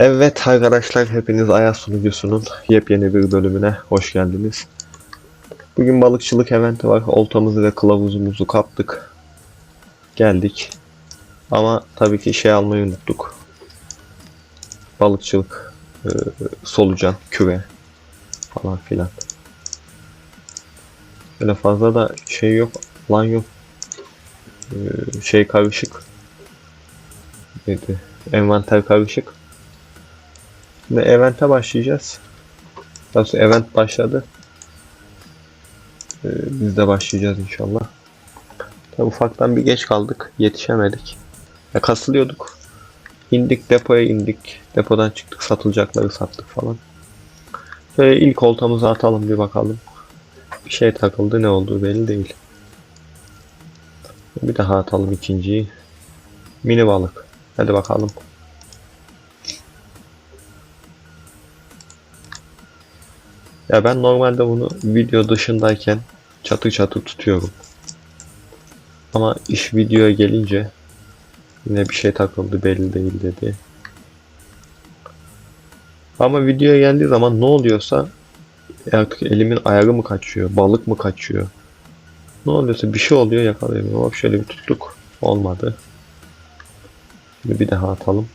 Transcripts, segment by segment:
Evet arkadaşlar hepiniz Ayaz sunucusunun yepyeni bir bölümüne hoş geldiniz. Bugün balıkçılık eventi var. Oltamızı ve kılavuzumuzu kaptık. Geldik. Ama tabii ki şey almayı unuttuk. Balıkçılık, e, solucan, küve falan filan. Böyle fazla da şey yok, lan yok. E, şey karışık. Neydi? Envanter karışık. Şimdi event'e başlayacağız. Nasıl event başladı. Ee, biz de başlayacağız inşallah. Tabi ufaktan bir geç kaldık. Yetişemedik. Ya kasılıyorduk. İndik depoya indik. Depodan çıktık satılacakları sattık falan. Şöyle ilk oltamızı atalım bir bakalım. Bir şey takıldı ne olduğu belli değil. Bir daha atalım ikinciyi. Mini balık. Hadi bakalım. Ya ben normalde bunu video dışındayken çatı çatı tutuyorum. Ama iş videoya gelince yine bir şey takıldı belli değil dedi. Ama videoya geldiği zaman ne oluyorsa artık elimin ayarı mı kaçıyor, balık mı kaçıyor? Ne oluyorsa bir şey oluyor yakalayamıyorum. Hop şöyle bir tuttuk. Olmadı. Şimdi bir daha atalım.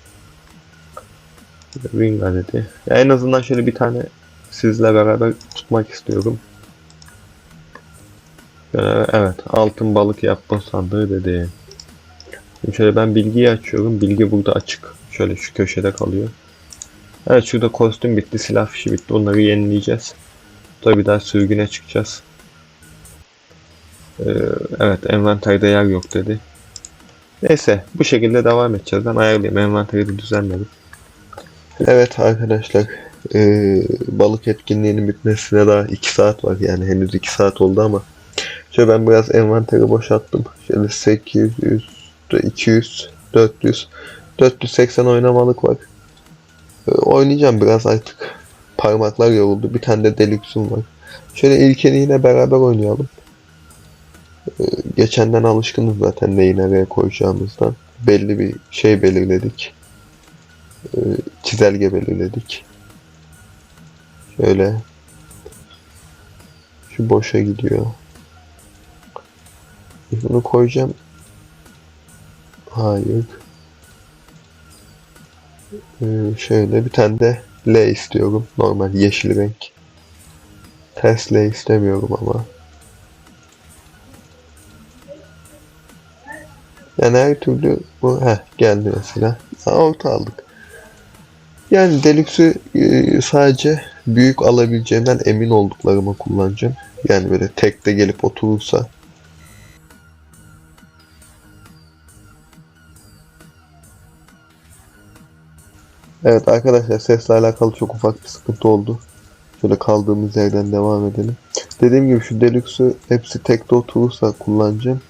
Ringa dedi. Ya en azından şöyle bir tane sizle beraber tutmak istiyorum. Şöyle, evet altın balık yapma sandığı dedi. Şimdi şöyle ben bilgiyi açıyorum. Bilgi burada açık. Şöyle şu köşede kalıyor. Evet şurada kostüm bitti. Silah fişi bitti. Onları yenileyeceğiz. Tabi bir daha sürgüne çıkacağız. Ee, evet envanterde yer yok dedi. Neyse bu şekilde devam edeceğiz. Ben ayarlayayım. Envanteri de düzenledim. Evet arkadaşlar ee, balık etkinliğinin bitmesine daha 2 saat var. Yani henüz 2 saat oldu ama. Şöyle ben biraz envanteri boşalttım. Şöyle 800 200 400 480 oynamalık var. Ee, oynayacağım biraz artık. Parmaklar yoruldu. Bir tane de deluxe'um var. Şöyle ilkeni yine beraber oynayalım. Ee, geçenden alışkınız zaten neyi nereye koyacağımızdan. Belli bir şey belirledik. Ee, çizelge belirledik Şöyle. Şu boşa gidiyor. Bunu koyacağım. Hayır. Ee, şöyle bir tane de L istiyorum. Normal yeşil renk. Ters L istemiyorum ama. Yani her türlü bu heh, geldi mesela. Ha, orta aldık. Yani Deluxe'ü e, sadece büyük alabileceğimden emin olduklarıma kullanacağım. Yani böyle tek de gelip oturursa. Evet arkadaşlar sesle alakalı çok ufak bir sıkıntı oldu. Şöyle kaldığımız yerden devam edelim. Dediğim gibi şu Deluxe'ü hepsi tekte oturursa kullanacağım.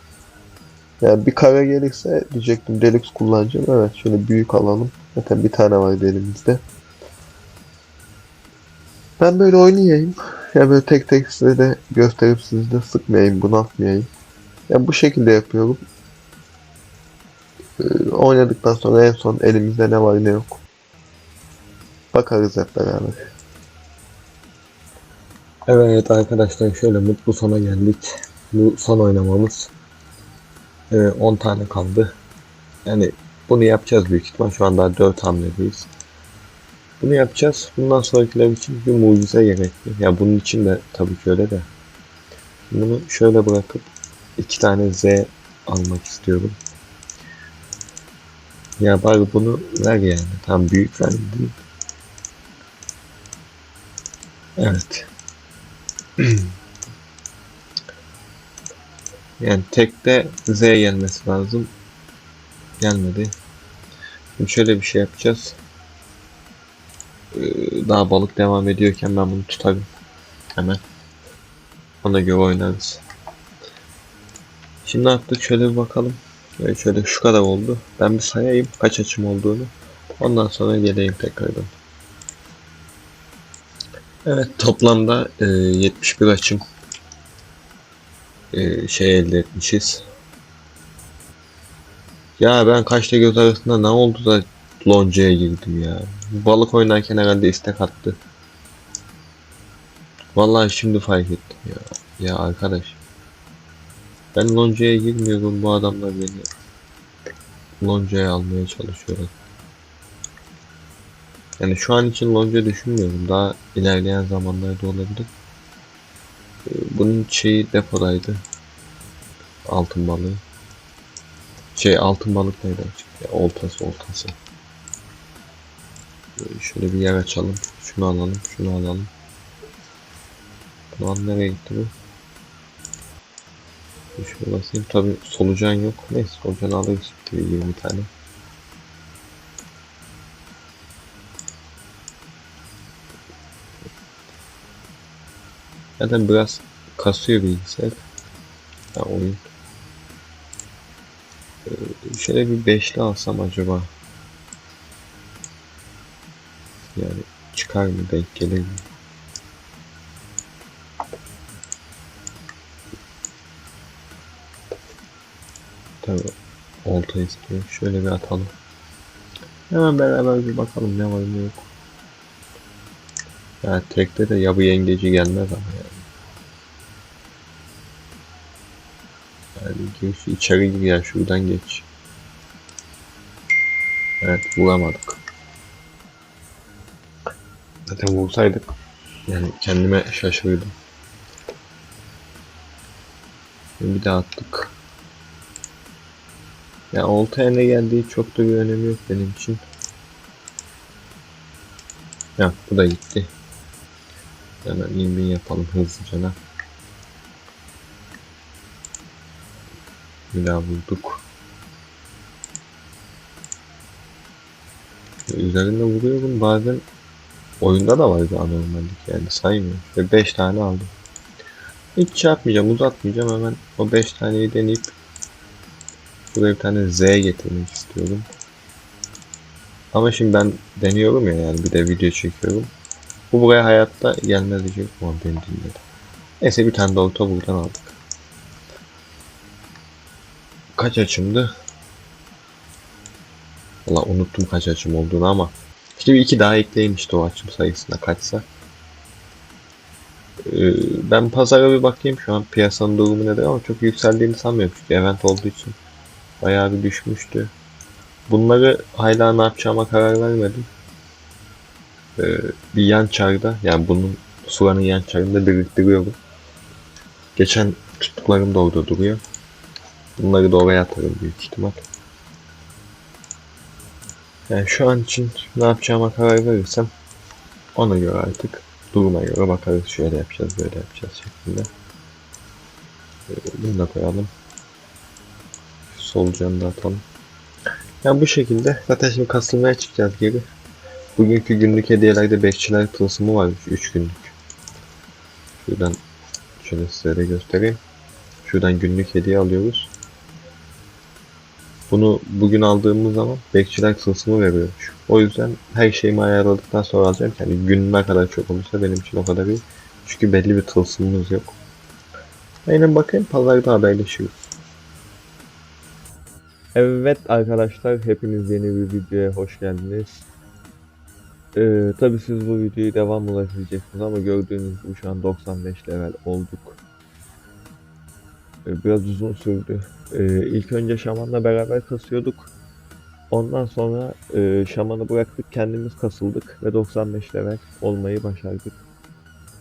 Yani bir kara gelirse diyecektim Deluxe kullanacağım. Evet şöyle büyük alalım. Zaten bir tane vardı elimizde. Ben böyle oynayayım. Ya böyle tek tek size de gösterip sizi de sıkmayayım, bunaltmayayım. Ya bu şekilde yapıyorum. Ee, oynadıktan sonra en son elimizde ne var ne yok. Bakarız hep beraber. Evet arkadaşlar şöyle mutlu sona geldik. Bu son oynamamız. Ee, 10 tane kaldı. Yani bunu yapacağız büyük ihtimal. Şu an daha 4 hamledeyiz. Bunu yapacağız. Bundan sonrakiler için bir mucize gerekli. Ya bunun için de tabii ki öyle de. Bunu şöyle bırakıp iki tane Z almak istiyorum. Ya bari bunu ver yani. Tam büyük ver değil. Evet. yani tekte Z gelmesi lazım. Gelmedi. Şimdi şöyle bir şey yapacağız. Ee, daha balık devam ediyorken ben bunu tutarım. Hemen. Ona göre oynarız. Şimdi artık şöyle bir bakalım. Yani şöyle şu kadar oldu. Ben bir sayayım kaç açım olduğunu. Ondan sonra geleyim tekrardan. Evet toplamda e, 71 açım e, şey elde etmişiz. Ya ben kaçta göz arasında ne oldu da loncaya girdim ya. Balık oynarken herhalde istek attı. Vallahi şimdi fark ettim ya. Ya arkadaş. Ben loncaya girmiyorum bu adamlar beni loncaya almaya çalışıyorlar. Yani şu an için lonca düşünmüyorum. Daha ilerleyen zamanlarda olabilir. Ee, Bunun şeyi depodaydı. Altın balığı. Şey altın balık neydi? Oltası oltası. Şöyle bir yer açalım. Şunu alalım. Şunu alalım. Lan nereye gitti bu? Şöyle basayım. Tabi solucan yok. Neyse solucanı alırız. Bir 20 tane. Zaten biraz kasıyor bilgisayar. Ha oyun. Ee, şöyle bir beşli alsam acaba. Yani çıkar mı denk gelir mi? Tabii olta istiyor. Şöyle bir atalım. Hemen beraber bir bakalım ne var ne yok. Ya tekte de ya bu yengeci gelmez ama yani. Yani gir içeri gir ya şuradan geç. Evet vuramadık. Zaten vursaydık yani kendime şaşırdım. Bir daha attık. Ya oltaya ne geldiği çok da bir önemi yok benim için. Ya bu da gitti. Hemen inbin yapalım hızlıca. Bir daha vurduk. Üzerinde vuruyorum bazen oyunda da var bir anormallik yani saymıyor. Ve 5 tane aldım. Hiç şey yapmayacağım uzatmayacağım hemen o 5 taneyi deneyip Buraya bir tane Z getirmek istiyorum. Ama şimdi ben deniyorum ya yani bir de video çekiyorum. Bu buraya hayatta gelmez diyecek ama beni dinledi. Neyse bir tane de buradan aldık. Kaç açımdı? Valla unuttum kaç açım olduğunu ama işte bir iki daha ekleyin işte o açım sayısına kaçsa. Ee, ben pazara bir bakayım şu an piyasanın durumu nedir ama çok yükseldiğini sanmıyorum çünkü event olduğu için. Bayağı bir düşmüştü. Bunları hala ne yapacağıma karar vermedim. Ee, bir yan çarda yani bunun suranın yan çarında biriktiriyorum. Geçen tuttuklarım da orada duruyor. Bunları da oraya atarım büyük ihtimal. Yani şu an için ne yapacağıma karar verirsem ona göre artık duruma göre bakarız. Şöyle yapacağız, böyle yapacağız şeklinde. Ee, bunu da koyalım solucanı da atalım. Yani bu şekilde zaten şimdi kasılmaya çıkacağız geri. Bugünkü günlük hediyelerde bekçiler tılsımı varmış 3 günlük. Şuradan şöyle size de göstereyim. Şuradan günlük hediye alıyoruz. Bunu bugün aldığımız zaman bekçiler tılsımı veriyormuş. O yüzden her şeyimi ayarladıktan sonra alacağım. Yani gün ne kadar çok olursa benim için o kadar iyi. Çünkü belli bir tılsımımız yok. Aynen bakayım pazarda haberleşiyoruz. Evet arkadaşlar hepiniz yeni bir videoya hoş geldiniz. Ee, Tabi siz bu videoyu devam ulaşacaksınız ama gördüğünüz gibi şu an 95 level olduk. Ee, biraz uzun sürdü. Ee, ilk önce şamanla beraber kasıyorduk. Ondan sonra e, şamanı bıraktık kendimiz kasıldık ve 95 level olmayı başardık.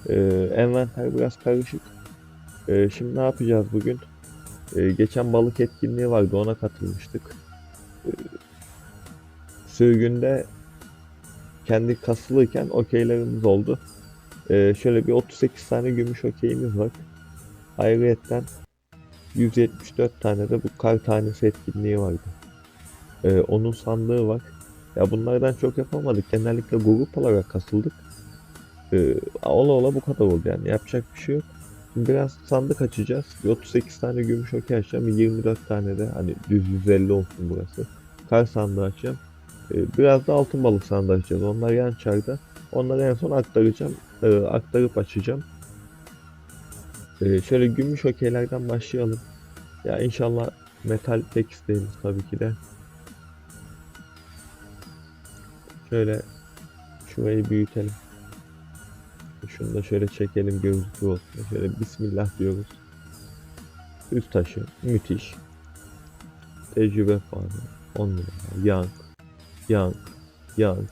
Ee, envanter biraz karışık. Ee, şimdi ne yapacağız bugün? Geçen balık etkinliği vardı ona katılmıştık. Ee, sürgünde kendi kasılıyken okeylerimiz oldu. Ee, şöyle bir 38 tane gümüş okeyimiz var. Ayrıyetten 174 tane de bu kar tanesi etkinliği vardı. Ee, onun sandığı var. Ya bunlardan çok yapamadık. Genellikle grup olarak kasıldık. Ee, ola ola bu kadar oldu yani. Yapacak bir şey yok. Şimdi biraz sandık açacağız. Bir 38 tane gümüş okey açacağım. Bir 24 tane de hani düz 150 olsun burası. Kar sandığı açacağım. Ee, biraz da altın balık sandığı açacağız. Onlar yan çarda. Onları en son aktaracağım. Ee, aktarıp açacağım. Ee, şöyle gümüş okeylerden başlayalım. Ya inşallah metal tek isteğimiz tabii ki de. Şöyle Şurayı büyütelim. Şunu da şöyle çekelim gözlüğü olsun. Şöyle bismillah diyoruz. Üst taşı müthiş. Tecrübe puanı 10 numara. Yank. Yank. Yank.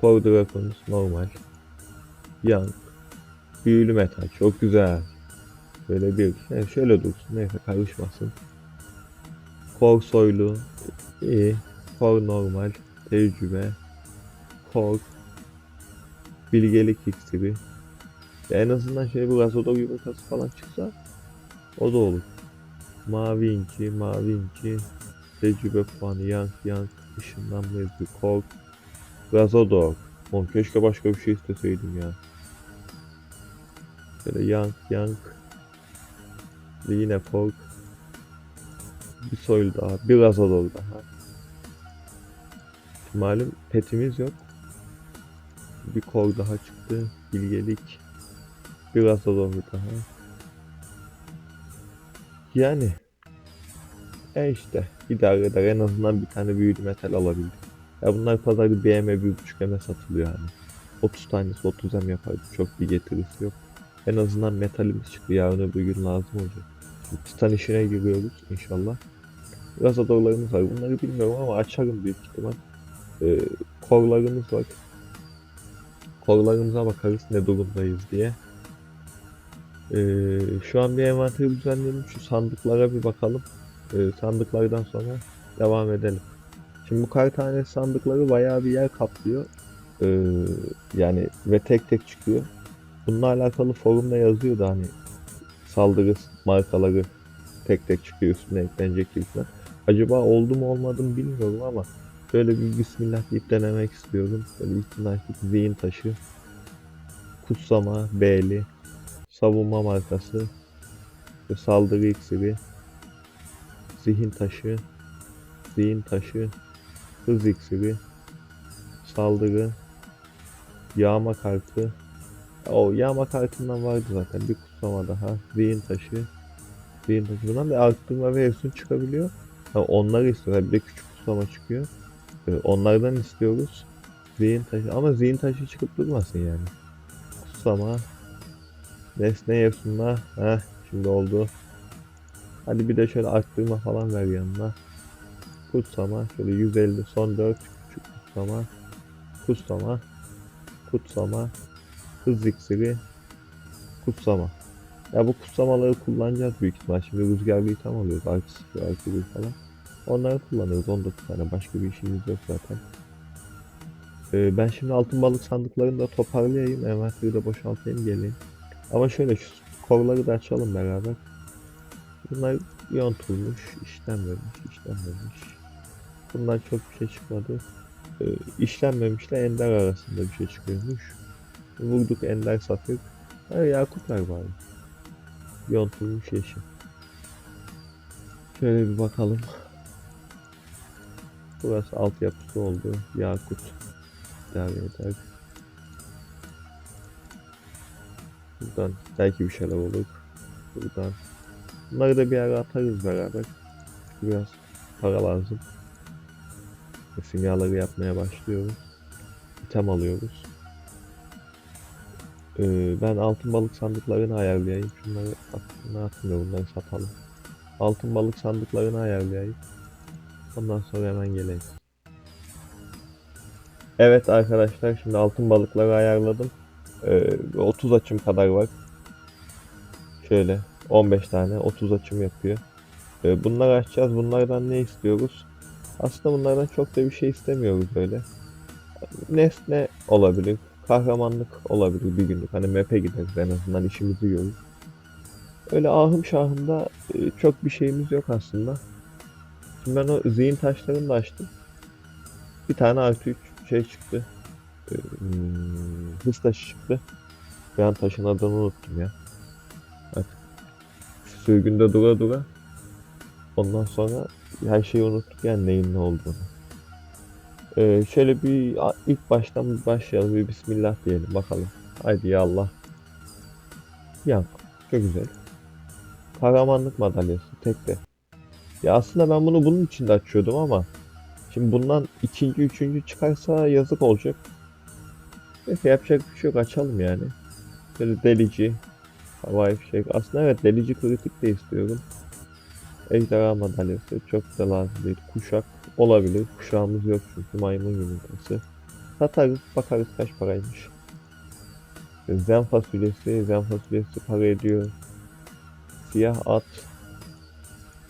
Core Dragons normal. Yank. Büyülü metal çok güzel. Böyle bir yani şöyle dursun neyse karışmasın. Core soylu iyi. Core normal. Tecrübe. Core. Bilgelik iksiri. Ya en azından şey bu Razodor yumurtası falan çıksa o da olur. Mavi inci, mavi inci, tecrübe puanı, yank, yank, ışınlanma yazıyor, kork, Razodor. Oğlum keşke başka bir şey isteseydim ya. Böyle yank, yank. Ve yine kork. Bir soylu daha, bir Razodor daha. Malum petimiz yok. Bir kor daha çıktı. Bilgelik. Bir Razodor daha. Yani e işte idare eder en azından bir tane büyülü metal alabildik. Ya bunlar pazarda bir buçuk eme satılıyor hani. 30 tanesi 30 em yapar çok bir getirisi yok. En azından metalimiz çıktı yarın öbür gün lazım olacak. Titan işine giriyoruz inşallah. Biraz adorlarımız var bunları bilmiyorum ama açarım büyük ihtimal. Ee, korlarımız var. Korlarımıza bakarız ne durumdayız diye. Ee, şu an bir envanteri düzenleyelim. Şu sandıklara bir bakalım. Ee, sandıklardan sonra devam edelim. Şimdi bu kar sandıkları bayağı bir yer kaplıyor. Ee, yani ve tek tek çıkıyor. Bununla alakalı forumda yazıyordu hani saldırı markaları tek tek çıkıyor üstüne eklenecek gibi falan. Acaba oldu mu olmadı mı bilmiyorum ama şöyle bir bismillah deyip denemek istiyorum. Böyle bir zihin taşı, kutsama, B'li, savunma markası, ve saldırı iksiri, zihin taşı, zihin taşı, hız iksiri, saldırı, yağma kartı. O yağma kartından vardı zaten bir kutsama daha, zihin taşı, zihin taşı. Bundan da arttırma ve çıkabiliyor. Ha, onları istiyor. Bir de küçük kutsama çıkıyor. Ee, onlardan istiyoruz. Zihin taşı ama zihin taşı çıkıp durmasın yani. Kutsama, Nesne yapsınlar. Heh şimdi oldu. Hadi bir de şöyle arttırma falan ver yanına. Kutsama. Şöyle 150 son 4 küçük kutsama. Kutsama. Kutsama. Hız iksiri. Kutsama. Ya bu kutsamaları kullanacağız büyük ihtimal. Şimdi rüzgar bir tam alıyoruz. Artı 0, artı 1 falan. Onları kullanıyoruz. 19 tane. Başka bir işimiz yok zaten. Ee, ben şimdi altın balık sandıklarını da toparlayayım. Envanteri de boşaltayım geleyim. Ama şöyle şu kolları da açalım beraber. Bunlar yontulmuş, işlenmemiş, işlenmemiş. Bundan çok bir şey çıkmadı. Ee, işlenmemişle ender arasında bir şey çıkıyormuş. Vurduk ender safir. Ha, yakutlar var. Yontulmuş yeşil. Şöyle bir bakalım. Burası altyapısı oldu. Yakut. İdare eder. Buradan belki bir şeyler olur. Buradan. Bunları da bir ara atarız beraber. Biraz para lazım. Simyaları yapmaya başlıyoruz. İtem alıyoruz. Ee, ben altın balık sandıklarını ayarlayayım. Şunları ne atmıyor bunları satalım. Altın balık sandıklarını ayarlayayım. Ondan sonra hemen geleyim. Evet arkadaşlar şimdi altın balıkları ayarladım. Ee, 30 açım kadar var. Şöyle 15 tane 30 açım yapıyor. Ee, bunları açacağız. Bunlardan ne istiyoruz? Aslında bunlardan çok da bir şey istemiyoruz böyle. Nesne olabilir. Kahramanlık olabilir bir günlük. Hani map'e gideriz en azından işimizi görürüz. Öyle ahım şahımda e, çok bir şeyimiz yok aslında. Şimdi ben o zihin taşlarını da açtım. Bir tane artı 3 şey çıktı. Ee, hmm, hız taşı çıktı. An taşın adını unuttum ya. Bak. Sürgünde dura dura. Ondan sonra her şeyi unuttuk yani neyin ne olduğunu. Ee, şöyle bir ilk baştan başlayalım. Bir bismillah diyelim bakalım. Haydi ya Allah. Ya çok güzel. Kahramanlık madalyası tek de. Ya aslında ben bunu bunun için de açıyordum ama Şimdi bundan ikinci, üçüncü çıkarsa yazık olacak. Neyse yapacak bir şey yok açalım yani. Böyle delici. Havai fişek. Aslında evet delici kritik de istiyorum. Ejderha madalyası çok da lazım değil. Kuşak olabilir. Kuşağımız yok çünkü maymun yumurtası. Satarız bakarız kaç paraymış. Zen fasulyesi, zen fasulyesi para ediyor. Siyah at.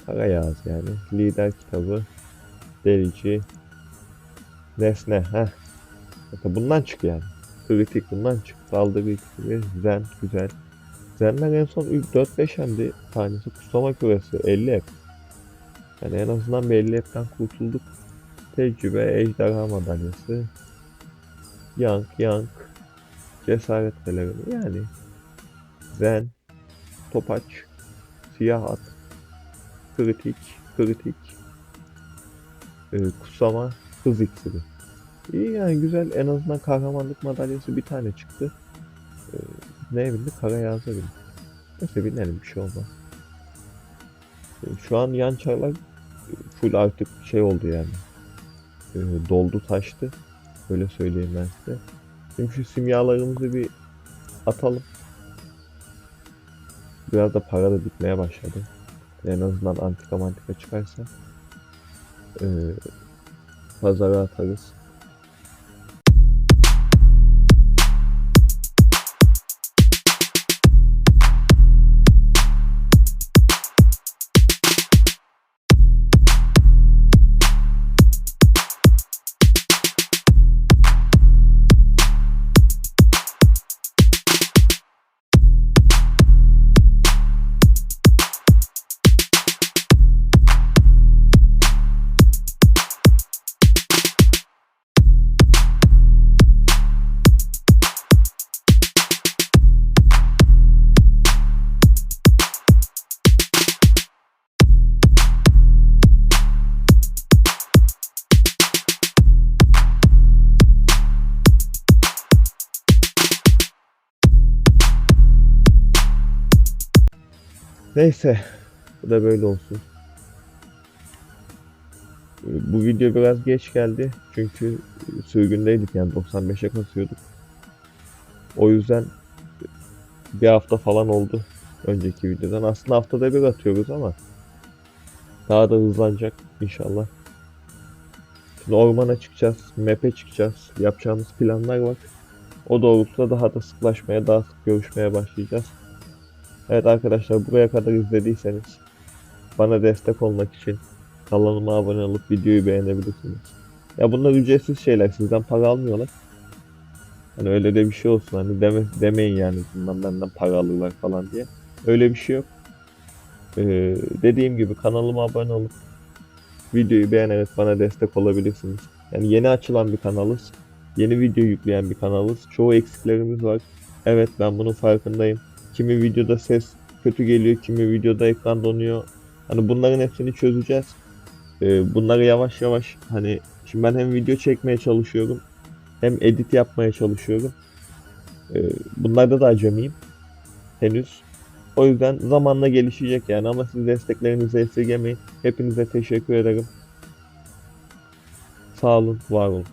Para yağız yani. Lider kitabı. Delici. Nesne. Heh. Bundan çık yani. Kritik bundan çık. Saldırı iksiri. Zen güzel. Zenler en son ilk 4-5 hemdi tanesi. Kutsama küresi 50 hep. Yani en azından bir 50 hepten kurtulduk. Tecrübe, ejderha madalyası. Yank, yank. Cesaret pelerimi yani. Zen. Topaç. Siyah at. Kritik, kritik. Ee, kutsama, hız iksiri. İyi yani güzel. En azından kahramanlık madalyası bir tane çıktı. Ee, neye bindik? Kara Yağız'a bindik. Neyse binelim bir şey olmaz. Ee, şu an yan çarlar e, full artık şey oldu yani. Ee, doldu taştı. Böyle söyleyeyim ben size. Şimdi şu simyalarımızı bir atalım. Biraz da para da bitmeye başladı. En azından antika mantika çıkarsa ee, pazara atarız. Neyse. Bu da böyle olsun. Bu video biraz geç geldi. Çünkü sürgündeydik yani 95'e kasıyorduk. O yüzden bir hafta falan oldu önceki videodan. Aslında haftada bir atıyoruz ama daha da hızlanacak inşallah. Şimdi ormana çıkacağız, map'e çıkacağız. Yapacağımız planlar var. O doğrultuda daha da sıklaşmaya, daha sık görüşmeye başlayacağız. Evet arkadaşlar buraya kadar izlediyseniz bana destek olmak için kanalıma abone olup videoyu beğenebilirsiniz. Ya bunlar ücretsiz şeyler sizden para almıyorlar. Hani öyle de bir şey olsun hani deme, demeyin yani bundan benden para alırlar falan diye. Öyle bir şey yok. Ee, dediğim gibi kanalıma abone olup videoyu beğenerek bana destek olabilirsiniz. Yani yeni açılan bir kanalız. Yeni video yükleyen bir kanalız. Çoğu eksiklerimiz var. Evet ben bunun farkındayım. Kimi videoda ses kötü geliyor, kimi videoda ekran donuyor. Hani bunların hepsini çözeceğiz. Ee, bunları yavaş yavaş hani şimdi ben hem video çekmeye çalışıyorum hem edit yapmaya çalışıyorum. Ee, bunlarda da acemiyim. Henüz. O yüzden zamanla gelişecek yani ama siz desteklerinizi esirgemeyin. Hepinize teşekkür ederim. Sağ olun, var olun.